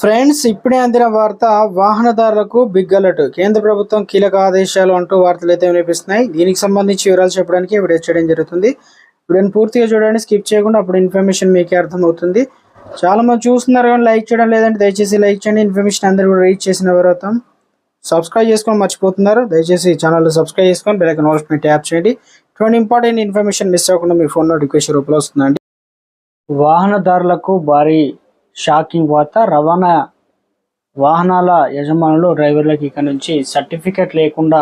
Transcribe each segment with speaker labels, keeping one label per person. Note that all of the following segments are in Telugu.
Speaker 1: ఫ్రెండ్స్ ఇప్పుడే అందిన వార్త వాహనదారులకు బిగ్ అలర్ట్. కేంద్ర ప్రభుత్వం కీలక ఆదేశాలు అంటూ వార్తలు అయితే వినిపిస్తున్నాయి. దీనికి సంబంధించి వివరాలు చెప్పడానికి వీడియో చేయడం జరుగుతుంది. వీడియోని పూర్తిగా చూడండి స్కిప్ చేయకుండా అప్పుడు ఇన్ఫర్మేషన్ మీకే అర్థమవుతుంది. చాలా మంది చూస్తున్నారు కానీ లైక్ చేయడం లేదంటే దయచేసి లైక్ చేయండి. ఇన్ఫర్మేషన్ అందరూ కూడా రీచ్ చేసిన తర్వాత సబ్స్క్రైబ్ చేసుకొని మర్చిపోతున్నారు. దయచేసి ఛానల్ సబ్స్క్రైబ్ చేసుకొని బెల్ ఐకాన్ నోటిఫికేషన్ ట్యాప్ చేయండి. ఇటువంటి ఇంపార్టెంట్ ఇన్ఫర్మేషన్ మిస్ అవ్వకుండా మీ ఫోన్ నోటిఫికేషన్ రూపంలో వస్తుందండి. వాహనదారులకు భారీ షాకింగ్ వార్త. రవాణా వాహనాల యజమానులు డ్రైవర్లకు ఇక నుంచి సర్టిఫికెట్ లేకుండా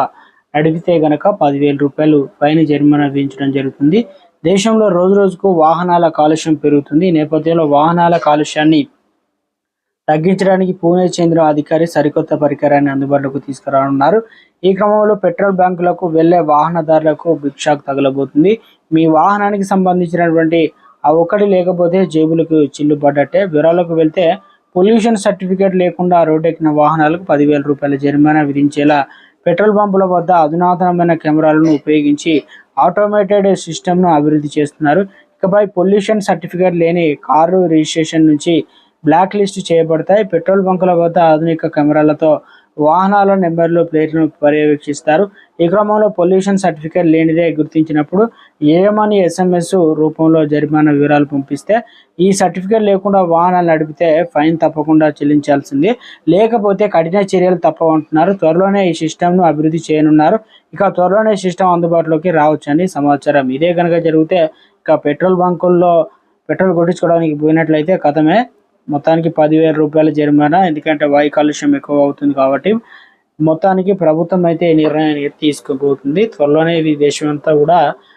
Speaker 1: నడిపితే గనక పదివేల రూపాయలు పైన జరిమానా విధించడం జరుగుతుంది. దేశంలో రోజు రోజుకు వాహనాల కాలుష్యం పెరుగుతుంది. ఈ నేపథ్యంలో వాహనాల కాలుష్యాన్ని తగ్గించడానికి పూణే చెందిన అధికారి సరికొత్త పరికరాన్ని అందుబాటులోకి తీసుకురానున్నారు. ఈ క్రమంలో పెట్రోల్ బ్యాంకులకు వెళ్ళే వాహనదారులకు బిగ్ షాక్ తగలబోతుంది. మీ వాహనానికి సంబంధించినటువంటి ఆ ఒక్కటి లేకపోతే జేబులకు చిల్లు పడ్డట్టే వివరాలకు వెళ్తే పొల్యూషన్ సర్టిఫికేట్ లేకుండా రోడ్డెక్కిన వాహనాలకు పదివేల రూపాయల జరిమానా విధించేలా పెట్రోల్ పంపుల వద్ద అధునాతనమైన కెమెరాలను ఉపయోగించి ఆటోమేటెడ్ సిస్టమ్ను అభివృద్ధి చేస్తున్నారు. ఇకపై పొల్యూషన్ సర్టిఫికేట్ లేని కారు రిజిస్ట్రేషన్ నుంచి బ్లాక్ లిస్ట్ చేయబడతాయి. పెట్రోల్ బంకుల వద్ద ఆధునిక కెమెరాలతో వాహనాల నెంబర్లు ప్లేట్లను పర్యవేక్షిస్తారు. ఈ క్రమంలో పొల్యూషన్ సర్టిఫికేట్ లేనిదే గుర్తించినప్పుడు ఏమని ఎస్ఎంఎస్ రూపంలో జరిమానా వివరాలు పంపిస్తే ఈ సర్టిఫికేట్ లేకుండా వాహనాలు నడిపితే ఫైన్ తప్పకుండా చెల్లించాల్సింది. లేకపోతే కఠిన చర్యలు తప్పవంటున్నారు. త్వరలోనే ఈ సిస్టమ్ను అభివృద్ధి చేయనున్నారు. ఇక త్వరలోనే సిస్టమ్ అందుబాటులోకి రావచ్చని సమాచారం. ఇదే కనుక జరిగితే ఇక పెట్రోల్ బంకుల్లో పెట్రోల్ కొట్టించుకోవడానికి పోయినట్లయితే కథమే. మొత్తానికి పదివేల రూపాయల జరిమానా ఎందుకంటే వాయు కాలుష్యం ఎక్కువ అవుతుంది కాబట్టి మొత్తానికి ప్రభుత్వం అయితే ఈ నిర్ణయాన్ని తీసుకోబోతుంది త్వరలోనే ఇది దేశం అంతా కూడా